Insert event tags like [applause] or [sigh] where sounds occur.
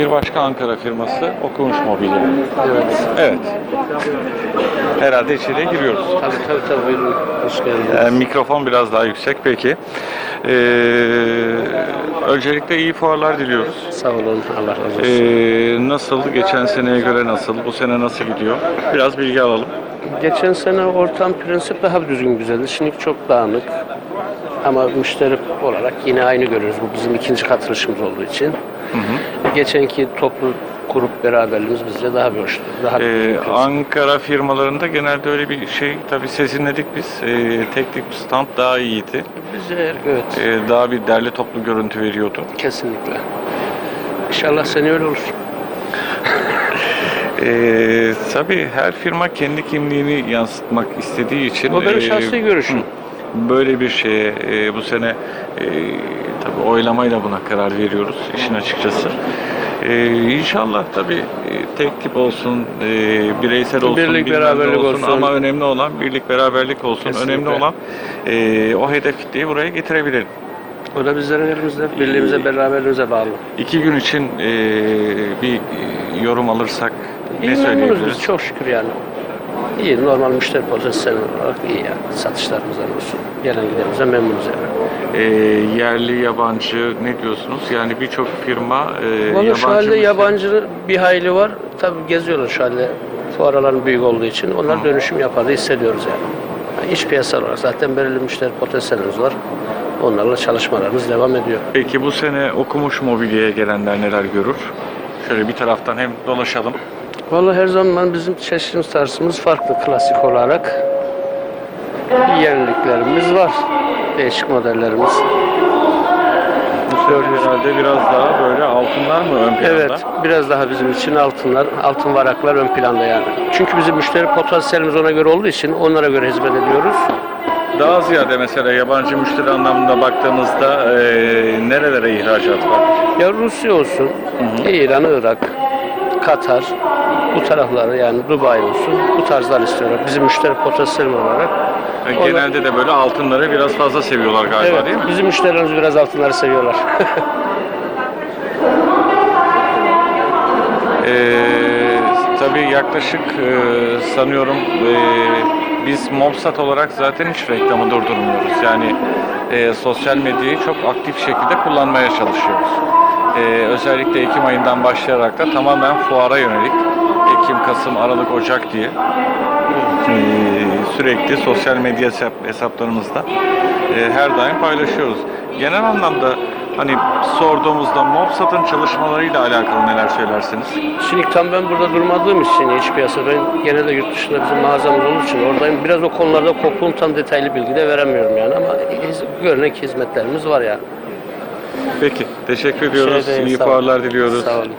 bir başka Ankara firması Okumuş Mobilya. Evet. Evet. Herhalde içeriye giriyoruz. Tabii tabii tabii buyurun. Hoş geldiniz. Ee, mikrofon biraz daha yüksek peki. Ee, öncelikle iyi fuarlar diliyoruz. Sağ olun. Allah razı olsun. Ee, nasıl? Geçen seneye göre nasıl? Bu sene nasıl gidiyor? Biraz bilgi alalım. Geçen sene ortam prensip daha düzgün güzeldi. Şimdi çok dağınık. Ama müşteri olarak yine aynı görüyoruz. Bu bizim ikinci katılışımız olduğu için. Geçenki toplu kurup beraberliğimiz bizce daha bir hoştu. Daha Ee, Ankara firmalarında genelde öyle bir şey tabii sezinledik biz. Ee, teknik stand daha iyiydi. bize evet Ee, daha bir derli toplu görüntü veriyordu. kesinlikle. İnşallah seni öyle olur. [laughs] Ee, tabii her firma kendi kimliğini yansıtmak istediği için O benim e, şahsi görüşüm. hı, böyle bir şeye e, bu sene e, tabii oylamayla buna karar veriyoruz işin açıkçası. Ee, inşallah tabii e, tek tip olsun, e, bireysel olsun, Birlik, beraberlik olsun. ama önemli olan birlik beraberlik olsun. Kesinlikle. Önemli olan e, o hedef kitleyi buraya getirebilelim. O da bizlerin elimizde, birliğimize, beraberliğimize bağlı. İki gün için e, bir e, yorum alırsak ne söyleyebiliriz? biz çok şükür yani. İyi, normal müşteri potansiyeli olarak iyi yani. Satışlarımızdan olsun. Gelen gidenimize memnunuz yani. E, yerli, yabancı ne diyorsunuz? Yani birçok firma e, Valla şu halde müşteri- yabancı bir hayli var. Tabii geziyorlar şu halde. Fuaraların büyük olduğu için. Onlar dönüşüm yapar hissediyoruz yani. yani. İş piyasası olarak zaten belirli müşteri potansiyelimiz var. Onlarla çalışmalarımız devam ediyor. Peki bu sene okumuş mobilyaya gelenler neler görür? Şöyle bir taraftan hem dolaşalım. Vallahi her zaman bizim çeşitimiz tarzımız farklı klasik olarak. Yeniliklerimiz var. Değişik modellerimiz. Bu sefer herhalde biraz daha böyle altınlar mı ön planda? Evet, biraz daha bizim için altınlar, altın varaklar ön planda yani. Çünkü bizim müşteri potansiyelimiz ona göre olduğu için onlara göre hizmet ediyoruz. Daha ziyade mesela yabancı müşteri anlamında baktığımızda e, nerelere ihracat var? Ya Rusya olsun, İran, Irak, Katar, bu tarafları yani Dubai olsun, bu tarzlar istiyorlar. Bizim müşteri potansiyeli olarak. Genelde de böyle altınları biraz fazla seviyorlar galiba Evet, değil mi? bizim müşterilerimiz biraz altınları seviyorlar. [laughs] Ee, tabii yaklaşık e, sanıyorum e, biz Mobsat olarak zaten hiç reklamı durdurmuyoruz. Yani e, sosyal medyayı çok aktif şekilde kullanmaya çalışıyoruz. E, özellikle Ekim ayından başlayarak da tamamen fuara yönelik Kasım, Aralık, Ocak diye e, sürekli sosyal medya hesap, hesaplarımızda e, her daim paylaşıyoruz. Genel anlamda hani sorduğumuzda Mobsat'ın çalışmalarıyla alakalı neler söylersiniz? Şimdi tam ben burada durmadığım için iç piyasa, ben gene de yurt dışında bizim mağazamız olduğu için oradayım. Biraz o konularda kokluğum tam detaylı bilgi de veremiyorum yani ama görünek hizmetlerimiz var yani. Peki, teşekkür ediyoruz. Şey İyi fuarlar diliyoruz. Sağ olun.